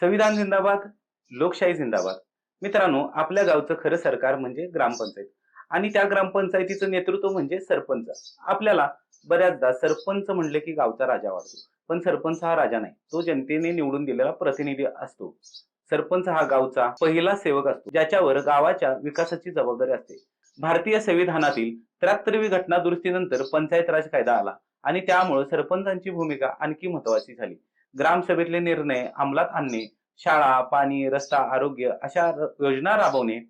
संविधान जिंदाबाद लोकशाही जिंदाबाद. मित्रांनो आपल्या गावचं खरं सरकार म्हणजे ग्रामपंचायत. आणि त्या ग्रामपंचायतीचं नेतृत्व म्हणजे सरपंच. आपल्याला बऱ्याचदा सरपंच म्हणले की गावचा राजा वाटतो. पण सरपंच हा राजा नाही. तो जनतेने निवडून दिलेला प्रतिनिधी असतो. सरपंच हा गावचा पहिला सेवक असतो ज्याच्यावर गावाच्या विकासाची जबाबदारी असते. भारतीय संविधानातील त्र्याहत्तरवी घटना दुरुस्तीनंतर पंचायत राज कायदा आला. आणि त्यामुळे सरपंचांची भूमिका आणखी महत्वाची झाली. ग्रामसभेतले निर्णय अंमलात आणणे शाळा पाणी रस्ता आरोग्य अशा योजना राबवणे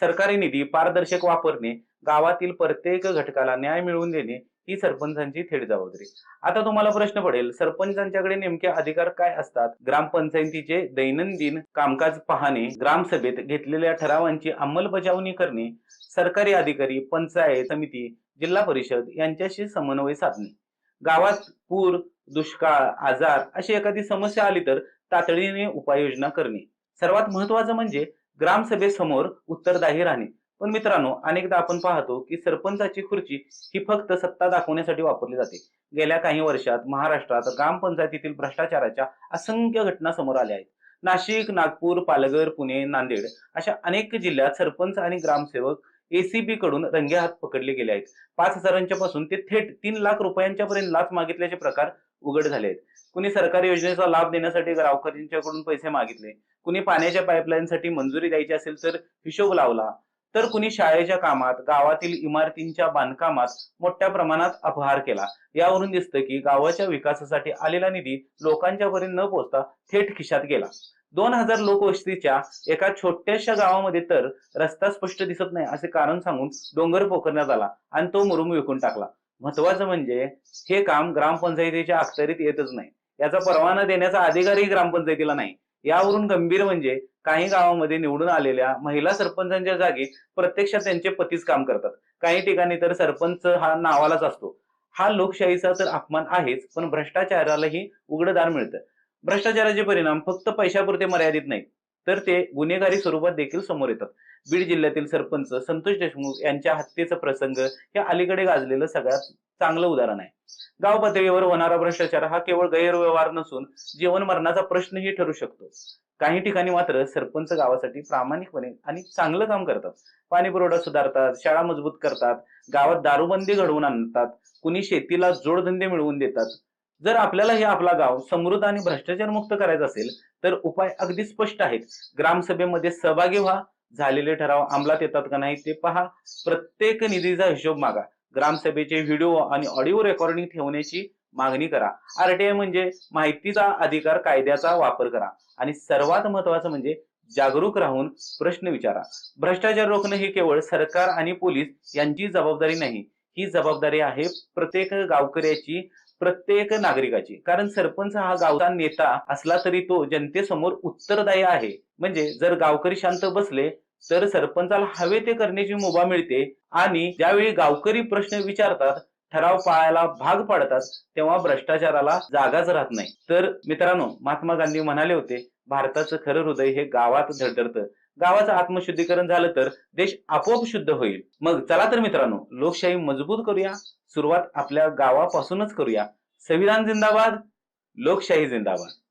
सरकारी निधी पारदर्शक वापरणे गावातील प्रत्येक घटकाला न्याय मिळवून देणे ही सरपंचांची थेट जबाबदारी. आता तुम्हाला प्रश्न पडेल सरपंचांच्याकडे नेमके अधिकार काय असतात? ग्रामपंचायतीचे दैनंदिन कामकाज पाहणे ग्रामसभेत घेतलेल्या ठरावांची अंमलबजावणी करणे सरकारी अधिकारी पंचायत समिती जिल्हा परिषद यांच्याशी समन्वय साधणे. गावात पूर दुष्काळ आजार अशी एखादी समस्या आली तर तातडीने उपाययोजना करणे. सर्वात महत्वाचं म्हणजे ग्रामसभेसमोर उत्तरदायी राहणे. पण मित्रांनो अनेकदा आपण पाहतो की सरपंचाची खुर्ची ही फक्त सत्ता दाखवण्यासाठी वापरली जाते. गेल्या काही वर्षात महाराष्ट्रात ग्रामपंचायतीतील भ्रष्टाचाराच्या असंख्य घटना समोर आल्या आहेत. नाशिक नागपूर पालघर पुणे नांदेड अशा अनेक जिल्ह्यात सरपंच आणि ग्रामसेवक एसीबी कडून रंगे हात पकडले गेले आहेत. पाच हजारांच्या पासून ते थेट तीन लाख रुपयांच्या पर्यंत लाच मागितल्याचे प्रकार उघड झाले आहेत. कुणी सरकारी योजनेचा लाभ देण्यासाठी गावकऱ्यांच्याकडून पैसे मागितले. कुणी पाण्याच्या पाईपलाईनसाठी मंजुरी द्यायची असेल तर हिशोब लावला. तर कुणी शाळेच्या कामात गावातील इमारतींच्या बांधकामात मोठ्या प्रमाणात अपहार केला. यावरून दिसतं की गावाच्या विकासासाठी आलेला निधी लोकांच्या पर्यंत न पोहोचता थेट खिशात गेला. दोन हजार लोकवस्तीच्या एका छोट्याशा गावामध्ये तर रस्ता स्पष्ट दिसत नाही असे कारण सांगून डोंगर पोखरण्यात आला आणि तो मुरुम विकून टाकला. महत्वाचं म्हणजे हे काम ग्रामपंचायतीच्या अखत्यारीत येतच नाही. याचा परवाना देण्याचा अधिकारही ग्रामपंचायतीला नाही. यावरून गंभीर म्हणजे काही गावामध्ये निवडून आलेल्या महिला सरपंचांच्या जागी प्रत्यक्षात त्यांचे पतीच काम करतात. काही ठिकाणी तर सरपंच हा नावालाच असतो. हा लोकशाहीचा तर अपमान आहेच पण भ्रष्टाचारालाही उघडदार मिळतं. भ्रष्टाचाराचे परिणाम फक्त पैशापुरते मर्यादित नाहीत तर ते गुन्हेगारी स्वरूपात देखील समोर येतात. बीड जिल्ह्यातील सरपंच संतोष देशमुख यांच्या हत्येचा प्रसंग हे अलीकडे गाजलेलं सगळ्यात चांगलं उदाहरण आहे. गाव पातळीवर होणारा भ्रष्टाचार हा केवळ गैरव्यवहार नसून जीवन मरणाचा प्रश्नही ठरू शकतो. काही ठिकाणी मात्र सरपंच गावासाठी प्रामाणिकपणे आणि चांगलं काम करतात. पाणी पुरवठा सुधारतात शाळा मजबूत करतात गावात दारूबंदी घडवून आणतात कुणी शेतीला जोडधंदे मिळवून देतात जर आपल्याला हे आपला गाव समृद्ध आणि भ्रष्टाचार मुक्त करायचं असेल तर उपाय अगदी स्पष्ट आहेत. ग्रामसभेमध्ये सहभागी व्हा झालेले ठराव अंमलात येतात का नाही ते पहा. प्रत्येक निधीचा हिशोब मागा. ग्रामसभेचे व्हिडिओ आणि ऑडिओ रेकॉर्डिंग ठेवण्याची मागणी करा. आरटीआय म्हणजे माहितीचा अधिकार कायद्याचा वापर करा. आणि सर्वात महत्वाचं म्हणजे जागरूक राहून प्रश्न विचारा. भ्रष्टाचार रोखणं ही केवळ सरकार आणि पोलीस यांची जबाबदारी नाही. ही जबाबदारी आहे प्रत्येक गावकऱ्याची प्रत्येक नागरिकाची. कारण सरपंच हा गावचा नेता असला तरी तो जनतेसमोर उत्तरदायी आहे. म्हणजे जर गावकरी शांत बसले तर सरपंचाला हवे ते करण्याची मुभा मिळते आणि ज्यावेळी गावकरी प्रश्न विचारतात ठराव पाळायला भाग पाडतात तेव्हा भ्रष्टाचाराला जागाच राहत नाही. तर मित्रांनो महात्मा गांधी म्हणाले होते भारताचं खरं हृदय हे गावात धडधडतं गावाचं आत्मशुद्धीकरण झालं तर देश आपोआप शुद्ध होईल. मग चला तर मित्रांनो लोकशाही मजबूत करूया सुरुवात आपल्या गावापासूनच करूया. संविधान जिंदाबाद लोकशाही जिंदाबाद.